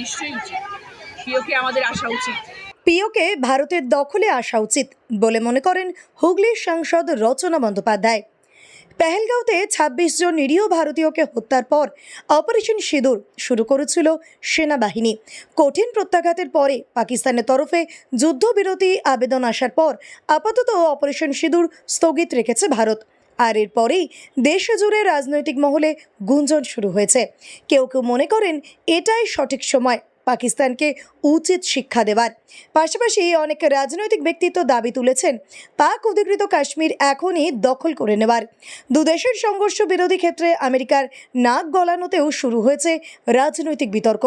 নিশ্চয়ই উচিত। প্রিয়কে আমাদের আসা উচিত। পিওকে ভারতের দখলে আসা উচিত বলে মনে করেন হুগলির সাংসদ রচনা বন্দ্যোপাধ্যায়। পেহেলগাঁওতে ছাব্বিশ জন নিরীহ ভারতীয়কে হত্যার পর অপারেশন সিঁদুর শুরু করেছিল সেনাবাহিনী। কঠিন প্রত্যাঘাতের পরে পাকিস্তানের তরফে যুদ্ধবিরতি আবেদন আসার পর আপাতত অপারেশন সিঁদুর স্থগিত রেখেছে ভারত। আর এরপরেই দেশজুড়ে রাজনৈতিক মহলে গুঞ্জন শুরু হয়েছে। কেউ কেউ মনে করেন, এটাই সঠিক সময়। পাকিস্তানকে উচিত শিক্ষা দেবার পাশাপাশি অনেক রাজনৈতিক ব্যক্তিত্ব দাবি তুলেছেন, পাক অধিকৃত কাশ্মীর এখনই দখল করে নেবার দুদেশের সংঘর্ষ বিরোধী ক্ষেত্রে আমেরিকার নাক গলানোতেও শুরু হয়েছে রাজনৈতিক বিতর্ক।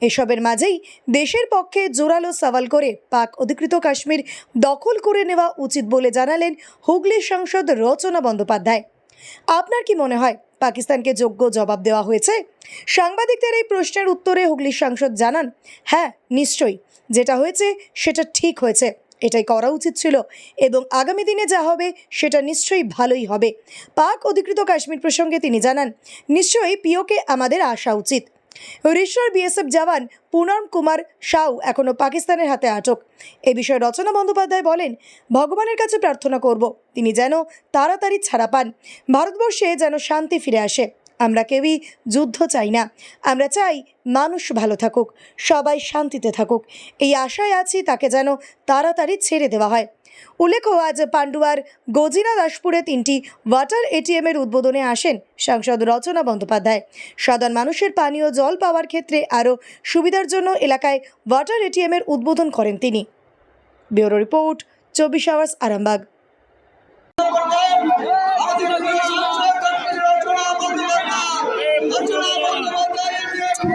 এসবের মাঝেই দেশের পক্ষে জোরালো সওয়াল করে পাক অধিকৃত কাশ্মীর দখল করে নেওয়া উচিত বলে জানালেন হুগলির সাংসদ রচনা বন্দ্যোপাধ্যায়। আপনার কি মনে হয় পাকিস্তানকে যোগ্য জবাব দেওয়া হয়েছে? সাংবাদিকদের এই প্রশ্নের উত্তরে হুগলির সাংসদ জানান হ্যাঁ নিশ্চয়ই। যেটা হয়েছে, সেটা ঠিক হয়েছে। এটাই করা উচিত ছিল। এবং আগামী দিনে যা হবে, সেটা নিশ্চয়ই ভালোই হবে। পাক অধিকৃত কাশ্মীর প্রসঙ্গে তিনি জানান, নিশ্চয়ই পিওকে আমাদের আসা উচিত। রিশ্বর বিএসএফ জওয়ান পুনম কুমার সাউ এখনও পাকিস্তানের হাতে আটক। এ বিষয়ে রচনা বন্দ্যোপাধ্যায় বলেন, ভগবানের কাছে প্রার্থনা করব, তিনি যেন তাড়াতাড়ি ছাড়া পান। ভারতবর্ষে যেন শান্তি ফিরে আসে। আমরা কেউই যুদ্ধ চাই না। আমরা চাই মানুষ ভালো থাকুক, সবাই শান্তিতে থাকুক। এই আশায় আছি তাকে যেন তাড়াতাড়ি ছেড়ে দেওয়া হয়। উল্লেখ্য আজ পান্ডুয়ার গজিনা দাসপুরে তিনটি ওয়াটার এটিএমের উদ্বোধনে আসেন সাংসদ রচনা বন্দ্যোপাধ্যায়। সাধারণ মানুষের পানীয় জল পাওয়ার ক্ষেত্রে আরও সুবিধার জন্য এলাকায় ওয়াটার এটিএমের উদ্বোধন করেন তিনি। ব্যুরো রিপোর্ট চব্বিশ আওয়ার্স আরামবাগ।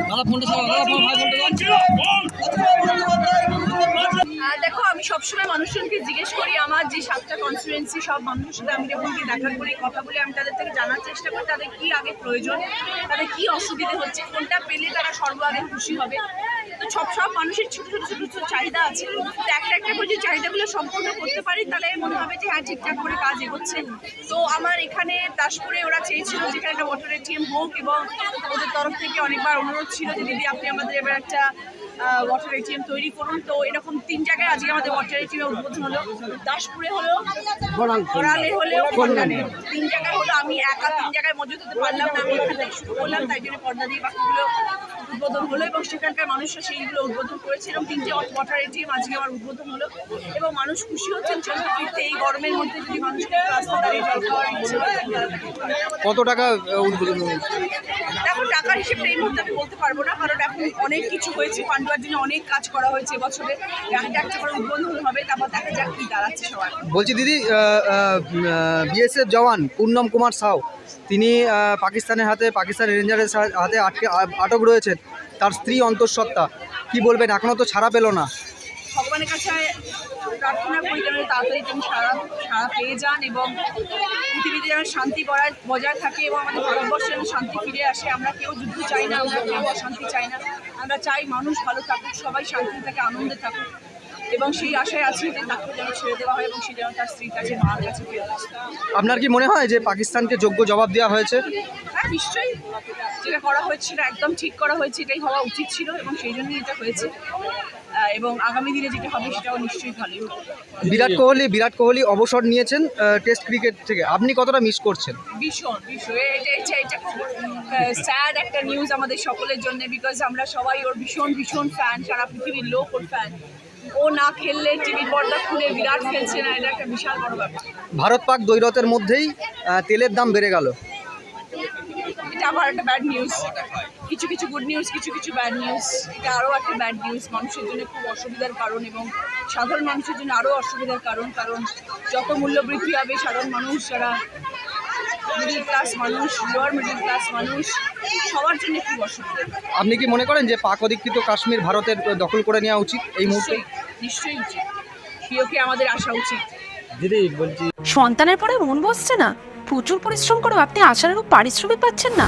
দাদা ফোনটা চালাও দাদা ফোন ভাই ফোনটা সবসময় মানুষজনকে জিজ্ঞেস করি, আমার যে সাতটা কনস্টিটুয়েন্সি সব মানুষের সাথে আমি যখন গিয়ে দেখা করি, কথা বলে, আমি তাদের থেকে জানার চেষ্টা করি, তাদের কি আগে প্রয়োজন, তাদের কি অসুবিধে হচ্ছে, কোনটা পেলে তারা সর্ব আগে খুশি হবে। তো সব সব মানুষের ছোট ছোট ছোট ছোট চাহিদা আছে। তো একটা একটা করে যে চাহিদাগুলো সম্পূর্ণ করতে পারি, তাহলে মনে হবে যে হ্যাঁ ঠিকঠাক করে কাজ এগোচ্ছে। তো আমার এখানে দাসপুরে ওরা চেয়েছিল যেখানে একটা ওয়াটার এটিএম হোক এবং ওদের তরফ থেকে অনেকবার অনুরোধ ছিল যে, দিদি, আপনি আমাদের এবার একটা ওয়াটার এটিএম তৈরি করুন। তো এরকম তিন জায়গায় আজকে আমাদের ওয়াটার এটিএম উদ্বোধন হলো। দাসপুরে হলো বড়ালে হলেও কল্যাণে তিন জায়গায় হলো আমি একা তিন জায়গায় মজুদ হতে পারলাম না আমি এখান থেকে শুরু করলাম তাই জন্য পর্দা দিয়ে বাকিগুলো উদ্বোধন হলো এবং সেখানকার মানুষরা সেইগুলো উদ্বোধন করেছে এবং তিনটে ওয়াটার এটিএম আজকে আমার উদ্বোধন হলো এবং মানুষ খুশি হচ্ছেন ফিরতে এই গরমের মধ্যে যদি মানুষকে রাস্তা দাঁড়িয়ে জল খাওয়ার ইচ্ছে। কত টাকা উদ্বোধন? এখন টাকার হিসেবটা এই মুহূর্তে আমি বলতে পারব না কারণ এখন অনেক কিছু হয়েছে। পান্ডুয়ার জন্য অনেক কাজ করা হয়েছে এবছরে। একটা একটা করে উদ্বোধন হবে তারপর দেখা যাক কি দাঁড়াচ্ছে সবার। বলছি দিদি বিএসএফ জওয়ান পূর্ণম কুমার সাউ তিনি পাকিস্তানের হাতে পাকিস্তান রেঞ্জারের হাতে আটকে আটক রয়েছেন। তার স্ত্রী অন্তঃসত্ত্বা। কি বলবেন? এখনও তো ছাড়া পেল না। ভগবানের কাছে প্রার্থনা করি যেন তাড়াতাড়ি তিনি সারা সারা পেয়ে যান এবং পৃথিবীতে যেন শান্তি বজায় বজায় থাকে এবং আমাদের ভারতবর্ষে যেন শান্তি ফিরে আসে। আমরা কেউ যুদ্ধ চাই না আমরা কেউ অশান্তি চাই না। আমরা চাই মানুষ ভালো থাকুক সবাই শান্তি থাকে আনন্দে থাকুক। এবং সেই আশায় আছি যে তাকে যেন ছেড়ে দেওয়া হয় এবং সে যেন তার স্ত্রীর কাছে মার কাছে ফেরত আসে। আপনার কি মনে হয় যে পাকিস্তানকে যোগ্য জবাব দেওয়া হয়েছে? হ্যাঁ নিশ্চয়ই। যেটা করা হয়েছিল একদম ঠিক করা হয়েছে এটাই হওয়া উচিত ছিল এবং সেই জন্যই এটা হয়েছে। এবং আগামী দিনে যেটা হবে সেটাও নিশ্চয়ই ভালোই হবে। বিরাট কোহলি বিরাট কোহলি অবসর নিয়েছেন টেস্ট ক্রিকেট থেকে। আপনি কতটা মিস করছেন? ভীষণ ভীষণ। এটা এটা এটা স্যাড একটা নিউজ আমাদের সকলের জন্য বিকজ আমরা সবাই ওর ভীষণ ভীষণ ফ্যান সারা পৃথিবীর লোক ওর ফ্যান ও না খেললে টিভির পর্দা খুলে বিরাট খেলছে না এটা একটা বিশাল বড় ব্যাপার। ভারত পাক দ্বৈরথের মধ্যেই তেলের দাম বেড়ে গেল। আবার একটা ব্যাড নিউজ কিছু কিছু গুড নিউজ কিছু কিছু ব্যাড নিউজ এটা আরও একটা ব্যাড নিউজ মানুষের জন্য খুব অসুবিধার কারণ এবং সাধারণ মানুষের জন্য আরও অসুবিধার কারণ। কারণ যত মূল্য বৃদ্ধি হবে সাধারণ মানুষ যারা মিডিল ক্লাস মানুষ লোয়ার মিডিল ক্লাস মানুষ সবার জন্য খুব অসুবিধা আপনি কি মনে করেন যে পাক অধিকৃত কাশ্মীর ভারতের দখল করে নেওয়া উচিত এই মুহূর্তে? নিশ্চয়ই নিশ্চয়ই উচিত। প্রিয়কে আমাদের আসা উচিত। দিদি বলছি সন্তানের পরে মন বসছে না। প্রচুর পরিশ্রম করেও আপনি আশানুরূপ পারিশ্রমিক পাচ্ছেন না।